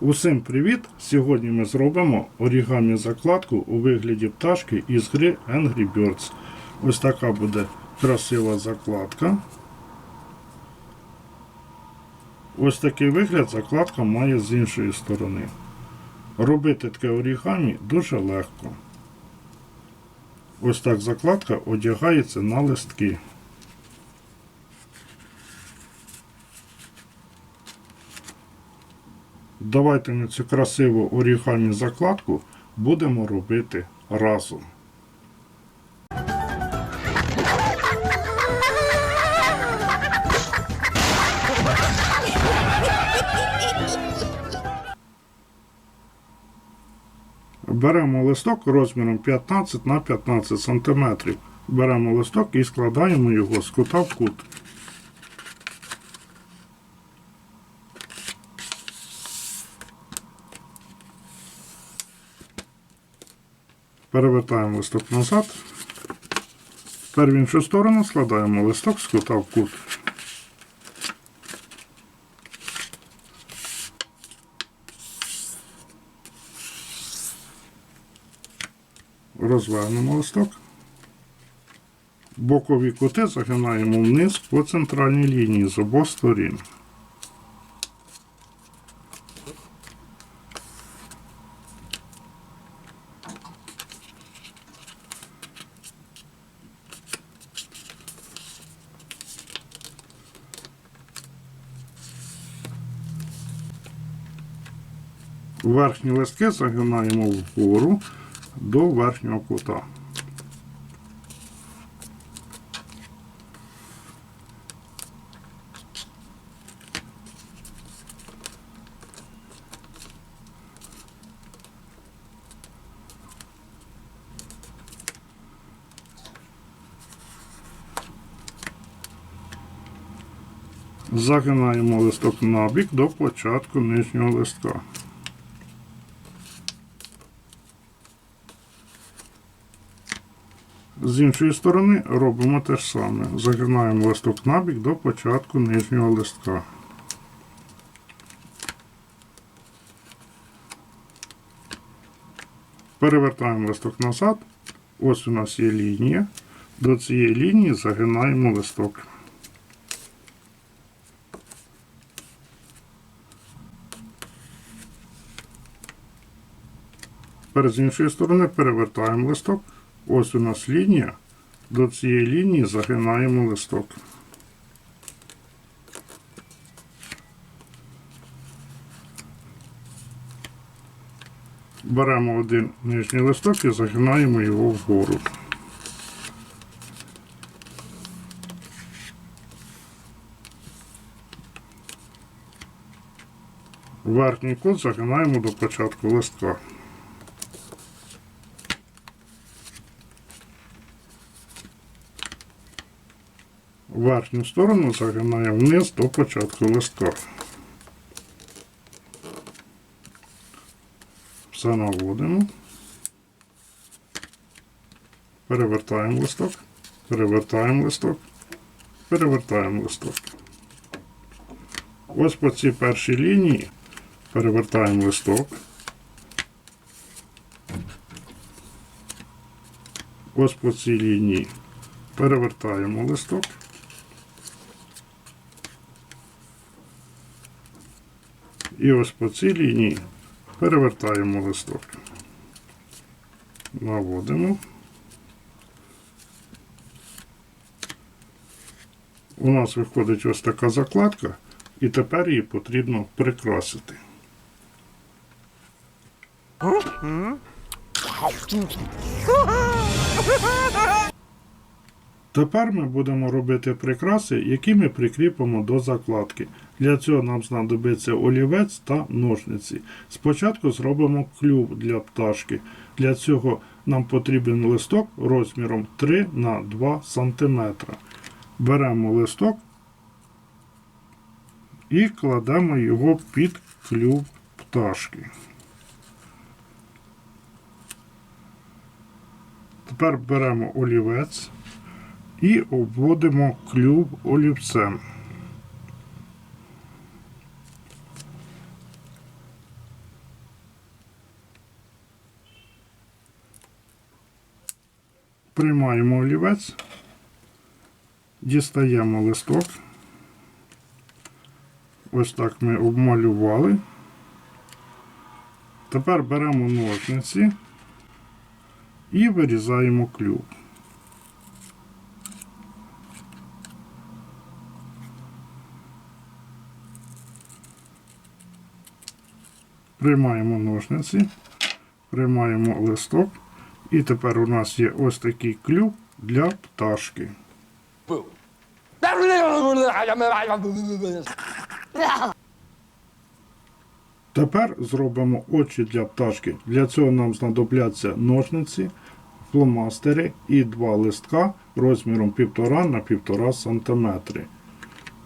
Усім привіт! Сьогодні ми зробимо орігамі закладку у вигляді пташки із гри Angry Birds. Ось така буде красива закладка. Ось такий вигляд закладка має з іншої сторони. Робити таке орігамі дуже легко. Ось так закладка одягається на листки. Давайте ми цю красиву орігамі закладку будемо робити разом. Беремо листок розміром 15 на 15 см. Беремо листок і складаємо його з кута в кут. Перевертаємо листок назад. Тепер в іншу сторону складаємо листок з кута в кут. Розвернемо листок. Бокові кути загинаємо вниз по центральній лінії з обох сторін. Верхні листки загинаємо вгору до верхнього кута. Загинаємо листок набік до початку нижнього листка. З іншої сторони робимо те ж саме. Загинаємо листок набік до початку нижнього листка. Перевертаємо листок назад. Ось у нас є лінія. До цієї лінії загинаємо листок. Тепер з іншої сторони перевертаємо листок. Ось у нас лінія. До цієї лінії загинаємо листок. Беремо один нижній листок і загинаємо його вгору. Верхній кут загинаємо до початку листка. Верхню сторону загинаємо вниз до початку листка. Все наводимо. Перевертаємо листок, перевертаємо листок, перевертаємо листок. Ось по цій першій лінії перевертаємо листок. Ось по цій лінії перевертаємо листок. І ось по цій лінії перевертаємо листок. Наводимо. У нас виходить ось така закладка, і тепер її потрібно прикрасити. Тепер ми будемо робити прикраси, які ми прикріпимо до закладки. Для цього нам знадобиться олівець та ножниці. Спочатку зробимо клюв для пташки. Для цього нам потрібен листок розміром 3 на 2 см. Беремо листок і кладемо його під клюв пташки. Тепер беремо олівець і обводимо клюв олівцем. Приймаємо олівець, дістаємо листок. Ось так ми обмалювали. Тепер беремо ножниці і вирізаємо клюв. Приймаємо ножниці, приймаємо листок, і тепер у нас є ось такий клюв для пташки. Тепер зробимо очі для пташки. Для цього нам знадобляться ножниці, фломастери і два листка розміром 1,5 на 1,5 см.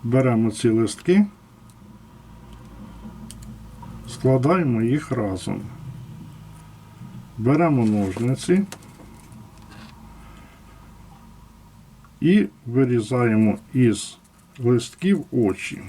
Беремо ці листки, складаємо їх разом. Беремо ножниці і вирізаємо із листків очі.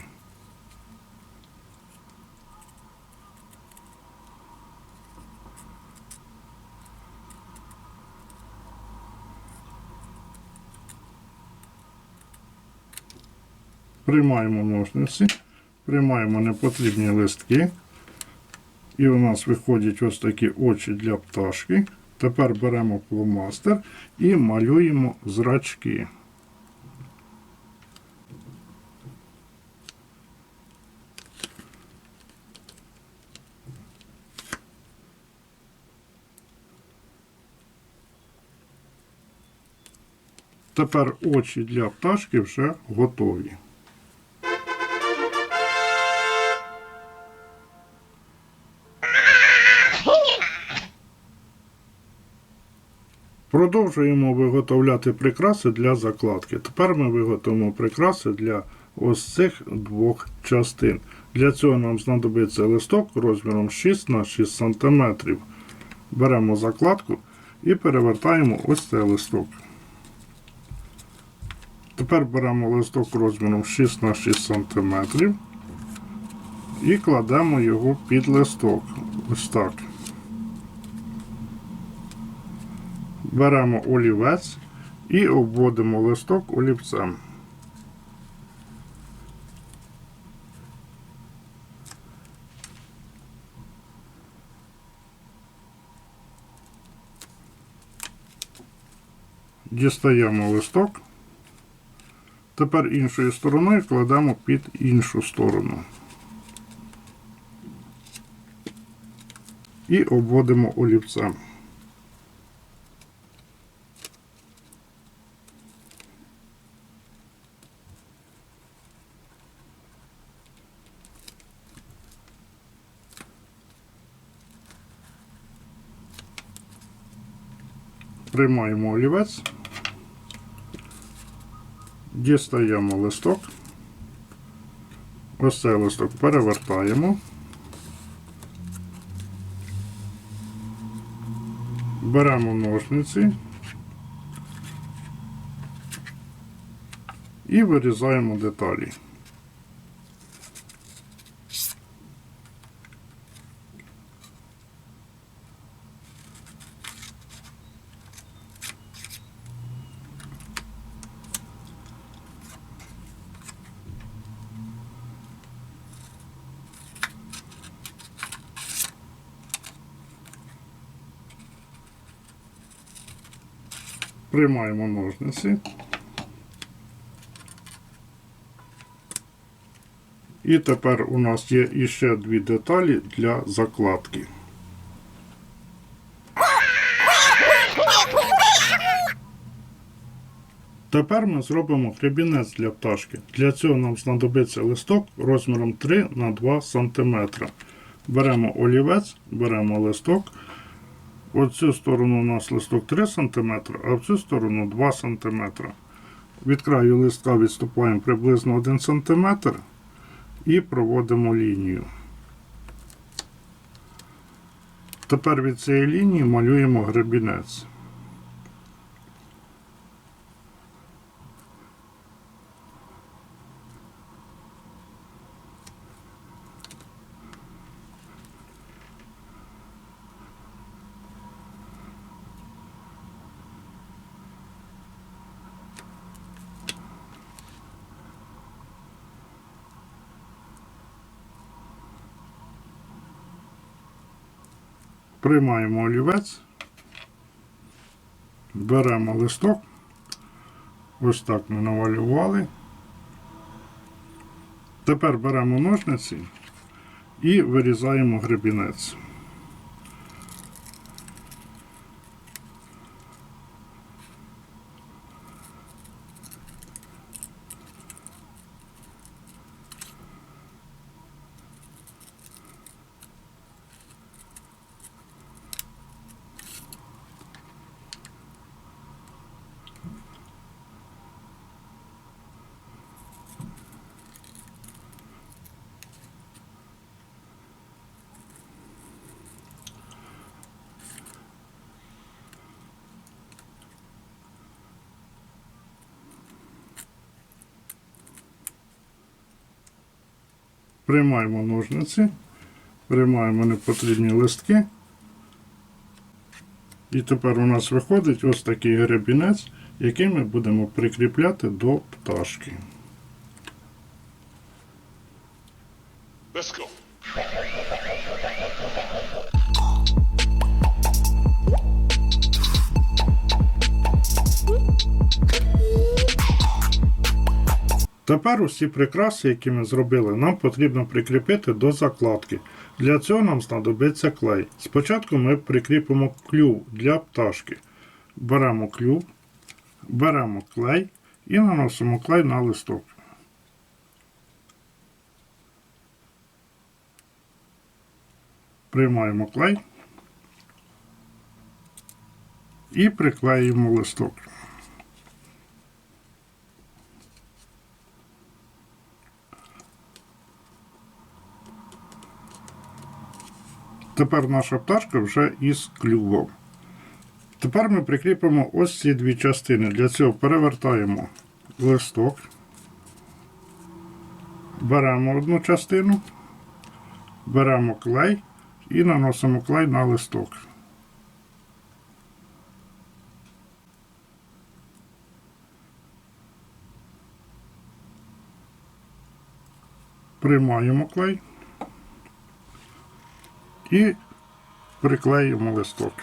Приймаємо ножниці, приймаємо непотрібні листки. І у нас виходять ось такі очі для пташки. Тепер беремо фломастер і малюємо зрачки. Тепер очі для пташки вже готові. Продовжуємо виготовляти прикраси для закладки. Тепер ми виготовимо прикраси для ось цих двох частин. Для цього нам знадобиться листок розміром 6 на 6 см. Беремо закладку і перевертаємо ось цей листок. Тепер беремо листок розміром 6 на 6 см і кладемо його під листок. Ось так. Беремо олівець і обводимо листок олівцем. Дістаємо листок. Тепер іншою стороною кладемо під іншу сторону. І обводимо олівцем. Приймаємо олівець, дістаємо листок, ось цей листок перевертаємо, беремо ножниці і вирізаємо деталі. Приймаємо ножниці. І тепер у нас є іще дві деталі для закладки. Тепер ми зробимо гребінець для пташки. Для цього нам знадобиться листок розміром 3 на 2 см. Беремо олівець, беремо листок. В цю сторону у нас листок 3 см, а в цю сторону 2 см. Від краю листка відступаємо приблизно 1 см і проводимо лінію. Тепер від цієї лінії малюємо гребінець. Приймаємо олівець, беремо листок. Ось так ми навалювали. Тепер беремо ножниці і вирізаємо гребінець. Приймаємо ножниці, приймаємо непотрібні листки. І тепер у нас виходить ось такий гребінець, який ми будемо прикріпляти до пташки. Let's go. Тепер усі прикраси, які ми зробили, нам потрібно прикріпити до закладки. Для цього нам знадобиться клей. Спочатку ми прикріпимо клюв для пташки. Беремо клюв, беремо клей і наносимо клей на листок. Приймаємо клей і приклеїмо листок. Тепер наша пташка вже із клювом. Тепер ми прикріпимо ось ці дві частини. Для цього перевертаємо листок, беремо одну частину, беремо клей і наносимо клей на листок. Приймаємо клей і приклеїмо листок.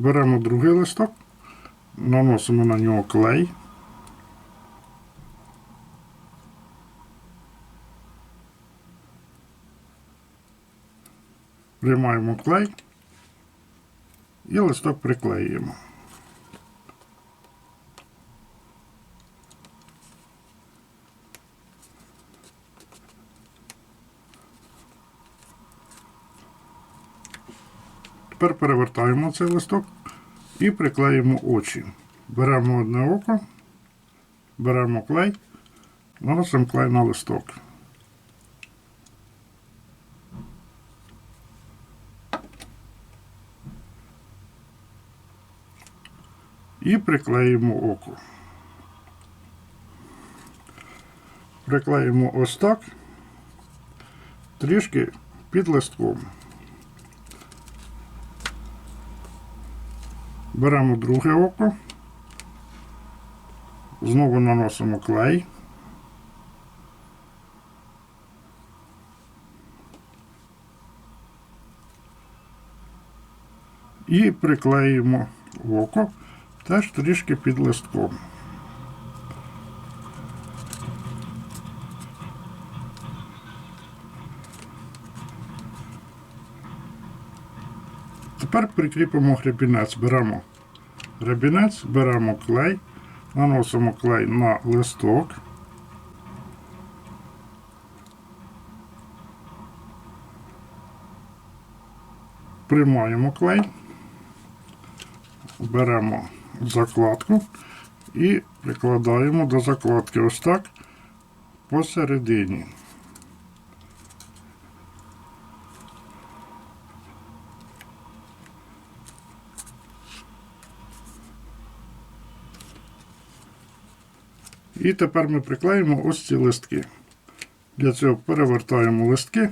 Беремо другий листок, наносимо на нього клей. Приймаємо клей і листок приклеюємо. Тепер перевертаємо цей листок і приклеїмо очі. Беремо одне око, беремо клей, наносимо клей на листок. І приклеїмо око. Приклеїмо ось так, трішки під листком. Беремо друге око, знову наносимо клей. І приклеїмо око теж трішки під листком. Тепер прикріпимо гребінець. Беремо гребінець, беремо клей, наносимо клей на листок. Приймаємо клей, беремо закладку і прикладаємо до закладки ось так посередині. І тепер ми приклеїмо ось ці листки. Для цього перевертаємо листки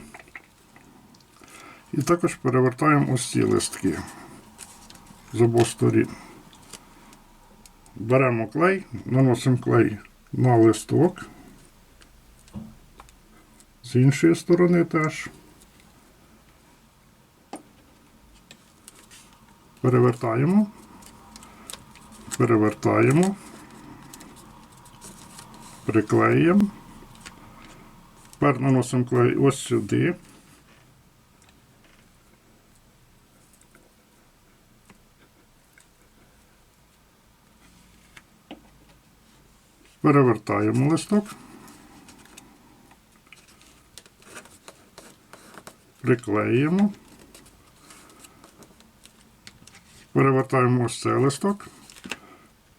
і також перевертаємо ось ці листки з обох сторін. Беремо клей, наносимо клей на листок. З іншої сторони теж. Перевертаємо. Перевертаємо. Приклеїмо. Тепер наносимо клей ось сюди. Перевертаємо листок. Приклеїмо. Перевертаємо ось цей листок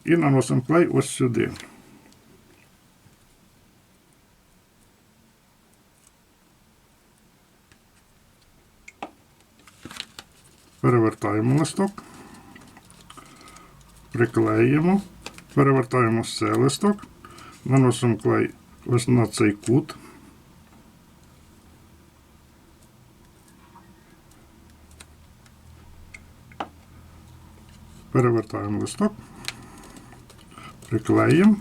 і наносимо клей ось сюди. Перевертаємо листок. Приклеїмо. Перевертаємо цей листок. Наносимо клей ось на цей кут. Перевертаємо листок. Приклеїмо.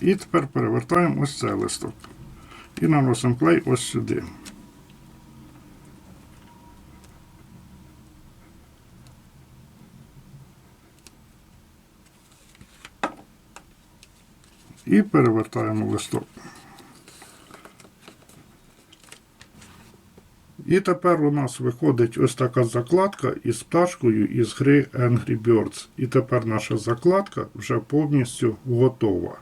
І тепер перевертаємо ось цей листок. І наносимо клей ось сюди. І перевертаємо листок. І тепер у нас виходить ось така закладка із пташкою із гри Angry Birds. І тепер наша закладка вже повністю готова.